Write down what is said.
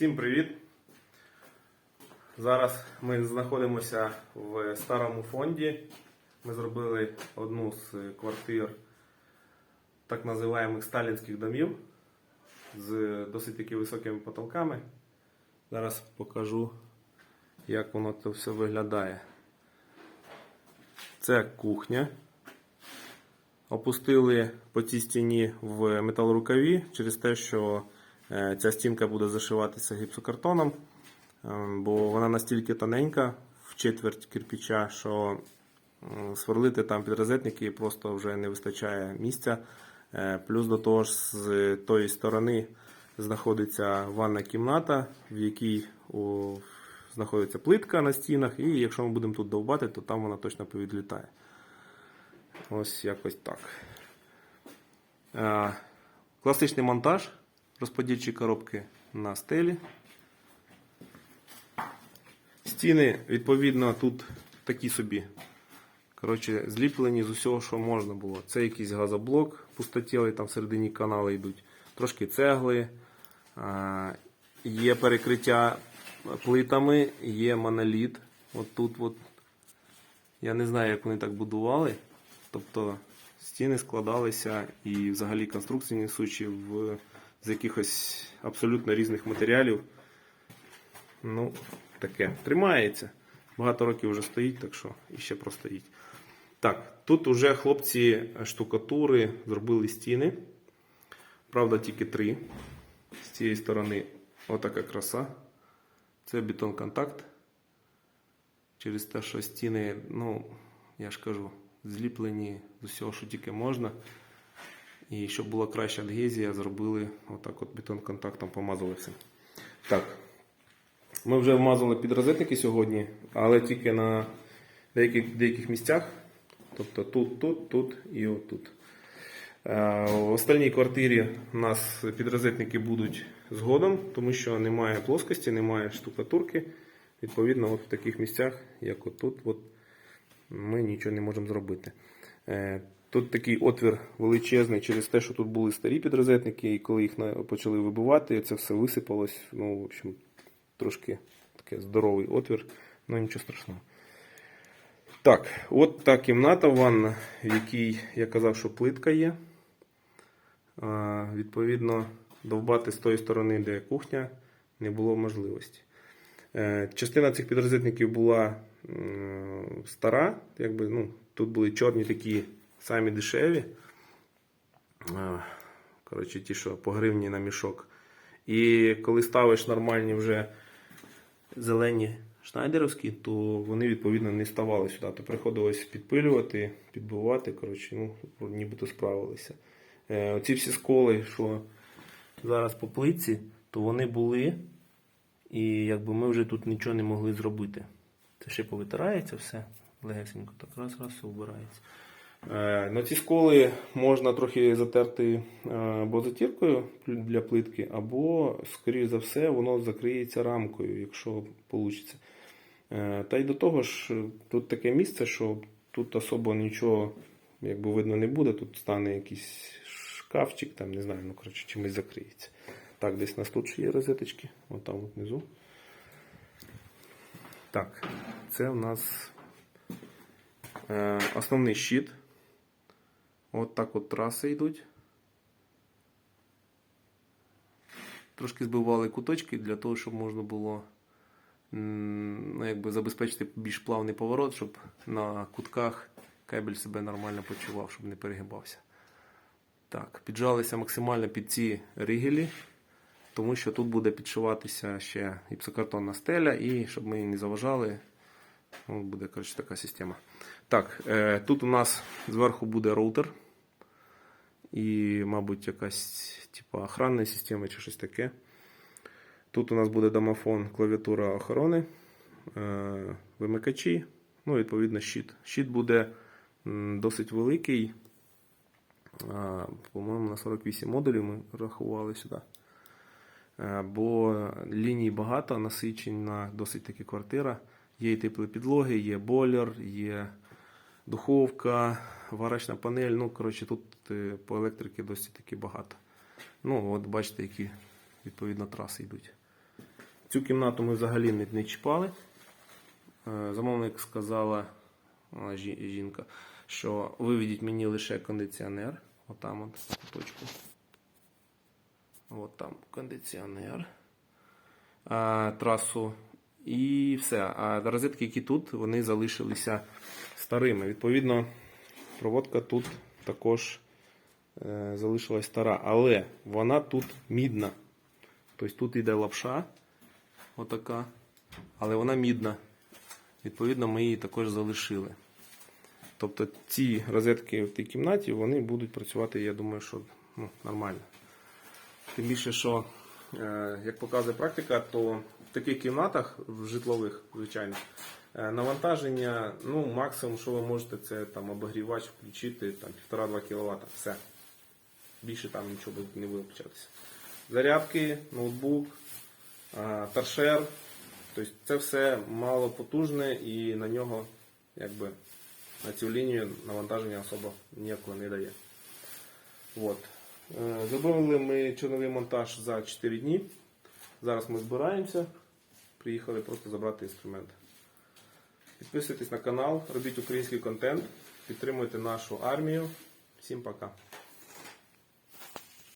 Всім привіт! Зараз ми знаходимося в старому фонді. Ми зробили одну з квартир так називаємих сталінських домів з досить таки високими потолками. Зараз покажу, як воно це все виглядає. Це кухня. Опустили по цій стіні в металорукаві через те, що ця стінка буде зашиватися гіпсокартоном, е, бо вона настільки тоненька в четверть кирпича, що сверлити там підрозетники просто вже не вистачає місця. Е, Плюс до того ж з тої сторони знаходиться ванна кімната, в якій знаходиться плитка на стінах, і якщо ми будемо тут довбати, то там вона точно повідлітає. Ось якось так. Е, Класичний монтаж. Розподільчі коробки на стелі. Стіни, відповідно, тут такі собі. Коротше, зліплені з усього, що можна було. Це якийсь газоблок пустотілий, там всередині канали йдуть. Трошки цегли. Є перекриття плитами, є моноліт. От тут от. Я не знаю, як вони так будували. Тобто стіни складалися і взагалі конструкції несучі в, з якихось абсолютно різних матеріалів. Ну, таке. Тримається. Багато років вже стоїть, так що і ще простоїть. Так, тут уже хлопці штукатури зробили стіни. Правда, тільки три. З цієї сторони отака краса. Це бетон контакт. Через те, що стіни, ну, я ж кажу, зліплені з усього, що тільки можна. І щоб була краща адгезія, зробили отак от бетон контактом, помазали все. Так. Ми вже вмазали підрозетники сьогодні, але тільки на деяких, деяких місцях. Тобто тут, тут, тут і отут. Е, В остальній квартирі у нас підрозетники будуть згодом, тому що немає плоскості, немає штукатурки. Відповідно, от в таких місцях, як отут, от, ми нічого не можемо зробити. Тут такий отвір величезний через те, що тут були старі підрозетники, і коли їх почали вибивати, це все висипалось. Ну, в общем, трошки такий здоровий отвір, ну нічого страшного. Так, от та кімната ванна, в якій я казав, що плитка є. А, відповідно, довбати з тої сторони, де кухня, не було можливості. Е, Частина цих підрозетників була стара, якби, ну, тут були чорні такі самі дешеві. Е, Коротше, ті, що по гривні на мішок. І коли ставиш нормальні вже зелені шнайдеровські, то вони відповідно не ставали сюди. То приходилось підпилювати, підбивати. Коротше, ну, нібито справилися. Е, оці всі сколи, що зараз по плитці, то вони були. І якби ми вже тут нічого не могли зробити. Це ще повитирається все легесенько, так раз, раз все вбирається. Е, На ці сколи можна трохи затерти е, або затіркою для плитки, або, скоріш за все, воно закриється рамкою, якщо вийде. Та й до того ж, тут таке місце, що тут особо нічого якби видно не буде. Тут стане якийсь шкафчик, там, не знаю, ну коротше, чимось закриється. Так, десь у нас тут ще є розеточки, от от внизу. Так, це у нас е, основний щит. От так от траси йдуть. Трошки збивали куточки для того, щоб можна було ну, якби забезпечити більш плавний поворот, щоб на кутках кабель себе нормально почував, щоб не перегибався. Так, піджалися максимально під ці ригелі, тому що тут буде підшиватися ще гіпсокартонна стеля, і щоб ми її не заважали, ну, буде коротше, така система. Так, е, тут у нас зверху буде роутер. І, мабуть, якась типу, охранна система чи щось таке. Тут у нас буде домофон, клавіатура охорони, е, вимикачі, ну, відповідно, щит. Щит буде досить великий. По-моєму, на 48 модулів ми рахували сюди. Е, Бо ліній багато, насичена досить таки квартира. Є і теплі підлоги, є бойлер, є духовка, варочна панель. Ну, коротше, тут е, по електриці досить таки багато. Ну, от бачите, які відповідно траси йдуть. Цю кімнату ми взагалі не, не чіпали. Е, Замовник сказала жінка, що виведіть мені лише кондиціонер. Отам от в куточку. От там кондиціонер. Трасу. І все. А розетки, які тут, вони залишилися старими. Відповідно, проводка тут також е, залишилась стара. Але вона тут мідна. Тобто тут йде лапша. Отака. Але вона мідна. Відповідно, ми її також залишили. Тобто ці розетки в тій кімнаті вони будуть працювати, я думаю, що ну, нормально. Тим більше, що, е, як показує практика, то в таких кімнатах, в житлових, звичайно, е, навантаження, ну, максимум, що ви можете, це там обогрівач включити, там 1,5-2 кВт. Все. Більше там нічого не буде. Зарядки, ноутбук, е, торшер. Тобто це все малопотужне і на нього, якби, на цю лінію навантаження особо ніякого не дає. От. Е, Зробили ми чорновий монтаж за 4 дні. Зараз ми збираємося. Приїхали просто забрати інструмент. Підписуйтесь на канал, робіть український контент, підтримуйте нашу армію. Всім пока.